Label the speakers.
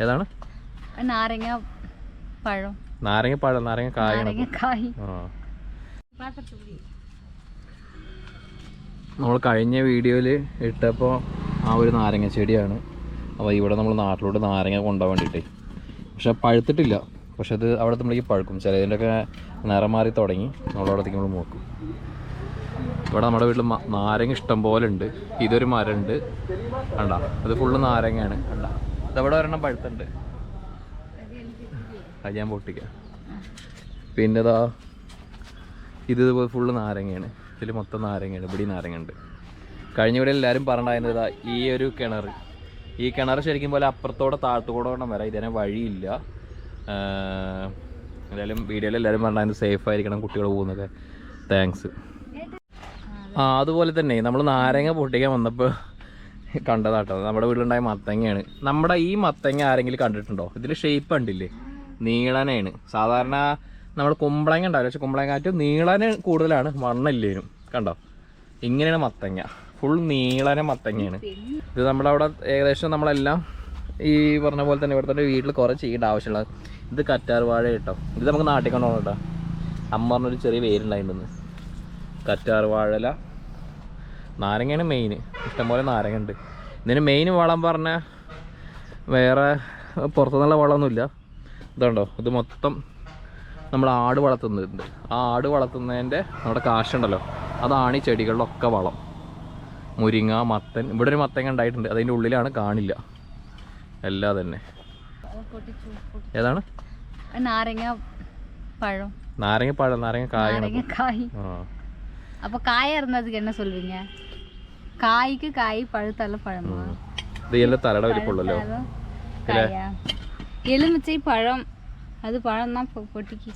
Speaker 1: ഏതാണ്?
Speaker 2: നാരങ്ങ പഴം.
Speaker 1: നാരങ്ങ പഴം നാരങ്ങ
Speaker 2: കായ
Speaker 1: നമ്മൾ കഴിഞ്ഞ വീഡിയോയിൽ ഇട്ടപ്പോൾ ആ ഒരു നാരങ്ങ ചെടിയാണ്. അപ്പോൾ ഇവിടെ നമ്മൾ നാട്ടിലോട്ട് നാരങ്ങ കൊണ്ടുപോകാൻ വേണ്ടിയിട്ടേ. പക്ഷെ പഴുത്തിട്ടില്ല. പക്ഷെ അത് അവിടെ നമ്മളേക്ക് പഴുക്കും. ചിലതിന്റെയൊക്കെ നിറം മാറി തുടങ്ങി. നമ്മളവിടത്തേക്ക് നമ്മൾ നോക്കും. ഇവിടെ നമ്മുടെ വീട്ടിൽ നാരങ്ങ ഇഷ്ടം പോലെ ഉണ്ട്. ഇതൊരു മരമുണ്ട്. കണ്ട? അത് ഫുള്ള് നാരങ്ങയാണ്. കണ്ട? ഇതവിടെ ഒരെണ്ണം പഴുത്തുണ്ട്. അത് ഞാൻ പൊട്ടിക്കാം. പിന്നെ ഇതാ ഇത് ഇതുപോലെ ഫുള്ള് നാരങ്ങയാണ്. ഇതിൽ മൊത്തം നാരങ്ങയാണ് ഇവിടെ നാരങ്ങ ഉണ്ട് കഴിഞ്ഞ ഇവിടെ എല്ലാവരും പറഞ്ഞിരുന്നത് ഈ ഒരു കിണർ. ഈ കിണർ ശരിക്കും പോലെ അപ്പുറത്തോടെ താഴത്തോടെ വേണം വരാം. ഇതിനെ വഴിയില്ല. എന്തായാലും വീഡിയോയിൽ എല്ലാവരും പറഞ്ഞായിരുന്നു സേഫ് ആയിരിക്കണം കുട്ടികൾ പോകുന്നൊക്കെ താങ്ക്സ് ആ അതുപോലെ തന്നെ നമ്മൾ നാരങ്ങ പൊട്ടിക്കാൻ വന്നപ്പോൾ കണ്ടതാട്ടോ. നമ്മുടെ വീട്ടിലുണ്ടായ മത്തങ്ങയാണ്. നമ്മുടെ ഈ മത്തങ്ങ ആരെങ്കിലും കണ്ടിട്ടുണ്ടോ? ഇതിൽ ഷേപ്പ് കണ്ടില്ലേ? നീളനാണ്. സാധാരണ നമ്മൾ കുമ്പളങ്ങ ഉണ്ടാവില്ല? പക്ഷെ കുമ്പളങ്ങാറ്റ് നീളന് കൂടുതലാണ്. വണ്ണില്ലേനും കണ്ടോ? ഇങ്ങനെയാണ് മത്തങ്ങ. ഫുൾ നീളന മത്തങ്ങയാണ്. ഇത് നമ്മളവിടെ ഏകദേശം നമ്മളെല്ലാം ഈ പറഞ്ഞ പോലെ തന്നെ ഇവിടെ തന്നെ വീട്ടിൽ കുറേ ചെയ്യേണ്ട ആവശ്യമുള്ള ഇത് കറ്റാർ വാഴ കേട്ടോ. ഇത് നമുക്ക് നാട്ടിൽ കൊണ്ടുപോകണം കേട്ടോ. അമ്മ പറഞ്ഞൊരു ചെറിയ വേരുണ്ടായിട്ടുണ്ടെന്ന് കറ്റാർ വാഴല നാരങ്ങയാണ് മെയിൻ ഇഷ്ടംപോലെ നാരങ്ങ ഉണ്ട് ഇതിന് മെയിൻ വളം പറഞ്ഞ വേറെ പുറത്തുനിന്നുള്ള വളമൊന്നുമില്ല ഇതുണ്ടോ ഇത് മൊത്തം നമ്മൾ ആട് വളർത്തുന്നുണ്ട് ആ ആട് വളർത്തുന്നതിൻ്റെ നമ്മുടെ കാശുണ്ടല്ലോ അതാണ് ഈ ചെടികളിലൊക്കെ വളം മുരിങ്ങ മത്തൻ ഇവിടെ ഒരു മത്തങ്ങ ഉണ്ടായിട്ടുണ്ട് അതിൻ്റെ ഉള്ളിലാണ് കാണില്ല എല്ലാം തന്നെ
Speaker 2: പൊട്ടിച്ചു പൊട്ടിച്ചു.
Speaker 1: ഏതാണ്
Speaker 2: നാരങ്ങ പഴം
Speaker 1: നാരങ്ങ പഴം നാരങ്ങ കായാണ്
Speaker 2: நாரங்கக்காய்
Speaker 1: ആ
Speaker 2: அப்போ காயா இருந்ததுக்கு என்ன சொல்வீங்க കായ്ക്ക് കായ് പഴുത്തല്ല പഴമാണ്.
Speaker 1: ഇത്
Speaker 2: പഴം അത് പഴം എന്നാ പൊട്ടിക്ക്.